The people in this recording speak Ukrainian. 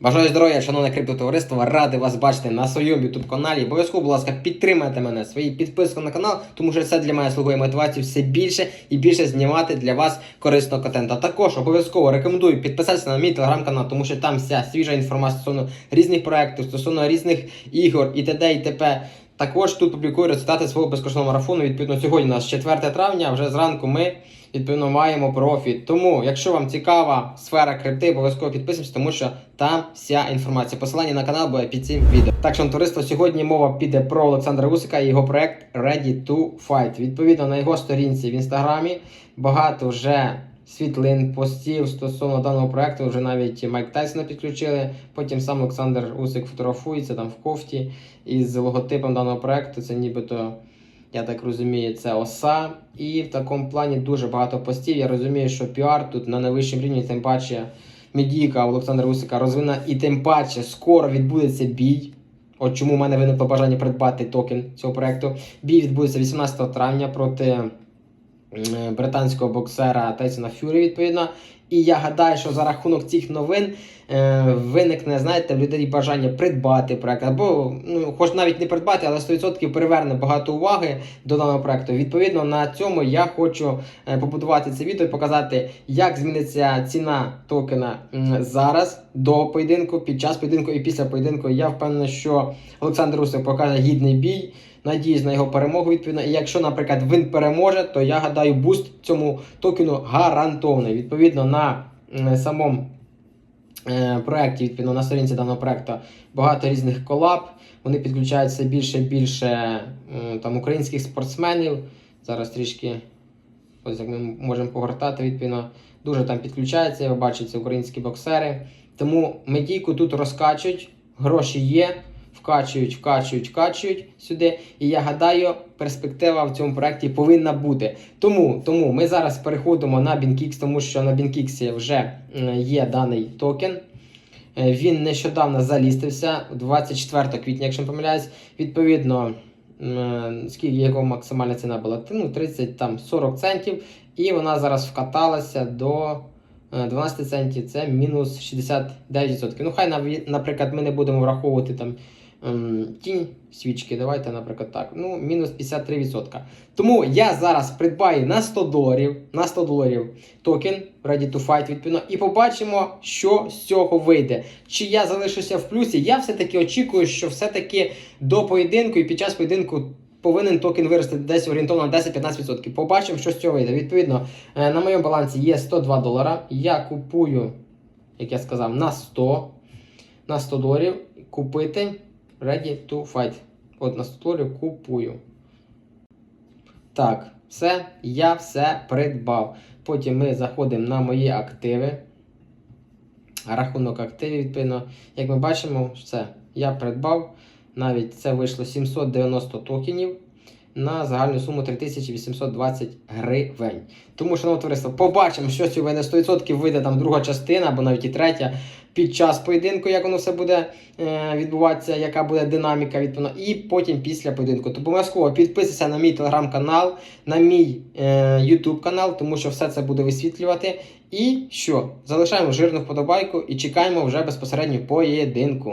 Бажаю здоров'я, шановне криптотовариство, радий вас бачити на своєму youtube каналі. Обов'язково, будь ласка, підтримайте мене своєю підпискою на канал, тому що це для мене слугує мотивацію все більше і більше знімати для вас корисного контенту. Також обов'язково рекомендую підписатися на мій телеграм-канал, тому що там вся свіжа інформація стосовно різних проєктів, стосовно різних ігор і т.д. і т.п. Також тут публікую результати свого безкоштовного марафону. Відповідно, сьогодні у нас 4 травня, вже зранку ми відповідно маємо профіт. Тому, якщо вам цікава сфера крипти, обов'язково підписуйтесь, тому що там вся інформація. Посилання на канал буде під цим відео. Так, що товариство, сьогодні мова піде про Олександра Усика і його проект Ready to Fight. Відповідно, на його сторінці в інстаграмі багато вже світлин, постів стосовно даного проекту. Вже навіть Майк Тайсона підключили. Потім сам Олександр Усик фотографується там в кофті із логотипом даного проекту. Це нібито. Я так розумію, це оса. І в такому плані дуже багато постів. Я розумію, що піар тут на найвищому рівні, тим паче медійка Олександра Усика розвинена, і тим паче скоро відбудеться бій. От чому в мене виникло бажання придбати токен цього проекту. Бій відбудеться 18 травня проти британського боксера Тайсона Фюрі, відповідно. І я гадаю, що за рахунок цих новин е, виникне, знаєте, в людей бажання придбати проект, або ну, хоч навіть не придбати, але 100% приверне багато уваги до даного проекту. Відповідно, на цьому я хочу е, побудувати це відео і показати, як зміниться ціна токена зараз до поєдинку, під час поєдинку і після поєдинку. Я впевнений, що Олександр Усик покаже гідний бій. Надіюсь на його перемогу відповідно. І якщо, наприклад, він переможе, то я гадаю, буст цьому токену гарантований. Відповідно, на м, самому е, проєкті, відповідно, на сторінці даного проекту багато різних колаб. Вони підключають все більше і більше там, українських спортсменів. Зараз трішки ось як ми можемо погортати, відповідно, дуже там підключаються, ви бачите, українські боксери. Тому медійку тут розкачують, гроші є, вкачують, вкачують, вкачують сюди. І я гадаю, перспектива в цьому проєкті повинна бути. Тому, тому ми зараз переходимо на BinKix, тому що на BinKix вже є даний токен. Е, Він нещодавно залістився 24 квітня, якщо не помиляюсь. Відповідно, скільки його максимальна ціна була? Ну, 30 там 40 центів. І вона зараз вкаталася до е, 12 центів. Це мінус 69%. Ну, хай наприклад, ми не будемо враховувати там тінь свічки. Давайте, наприклад, так. Ну, мінус 53%. Тому я зараз придбаю на 100 доларів, на 100 доларів токен Ready to Fight, відповідно, і побачимо, що з цього вийде. Чи я залишуся в плюсі? Я все-таки очікую, що все-таки до поєдинку і під час поєдинку. Повинен токен вирости десь орієнтовно на 10-15%. Побачимо, що з цього вийде. Відповідно, е, на моєму балансі є 102 долара. Я купую, як я сказав, на 100, на 100 доларів купити Ready to Fight. От на 100 купую. Так, все, я все придбав. Потім ми заходимо на мої активи. Рахунок активів, відповідно. Як ми бачимо, все, я придбав. Навіть це вийшло 790 токенів на загальну суму 3820 гривень. Тому, шановне товариство, побачимо, що сьогодні на 100% вийде там друга частина, або навіть і третя, під час поєдинку, як воно все буде е, відбуватися, яка буде динаміка відповідно, і потім після поєдинку. То обов'язково підписуйся на мій телеграм-канал, на мій е, канал, тому що все це буде висвітлювати. І що? Залишаємо жирну вподобайку і чекаємо вже безпосередньо поєдинку.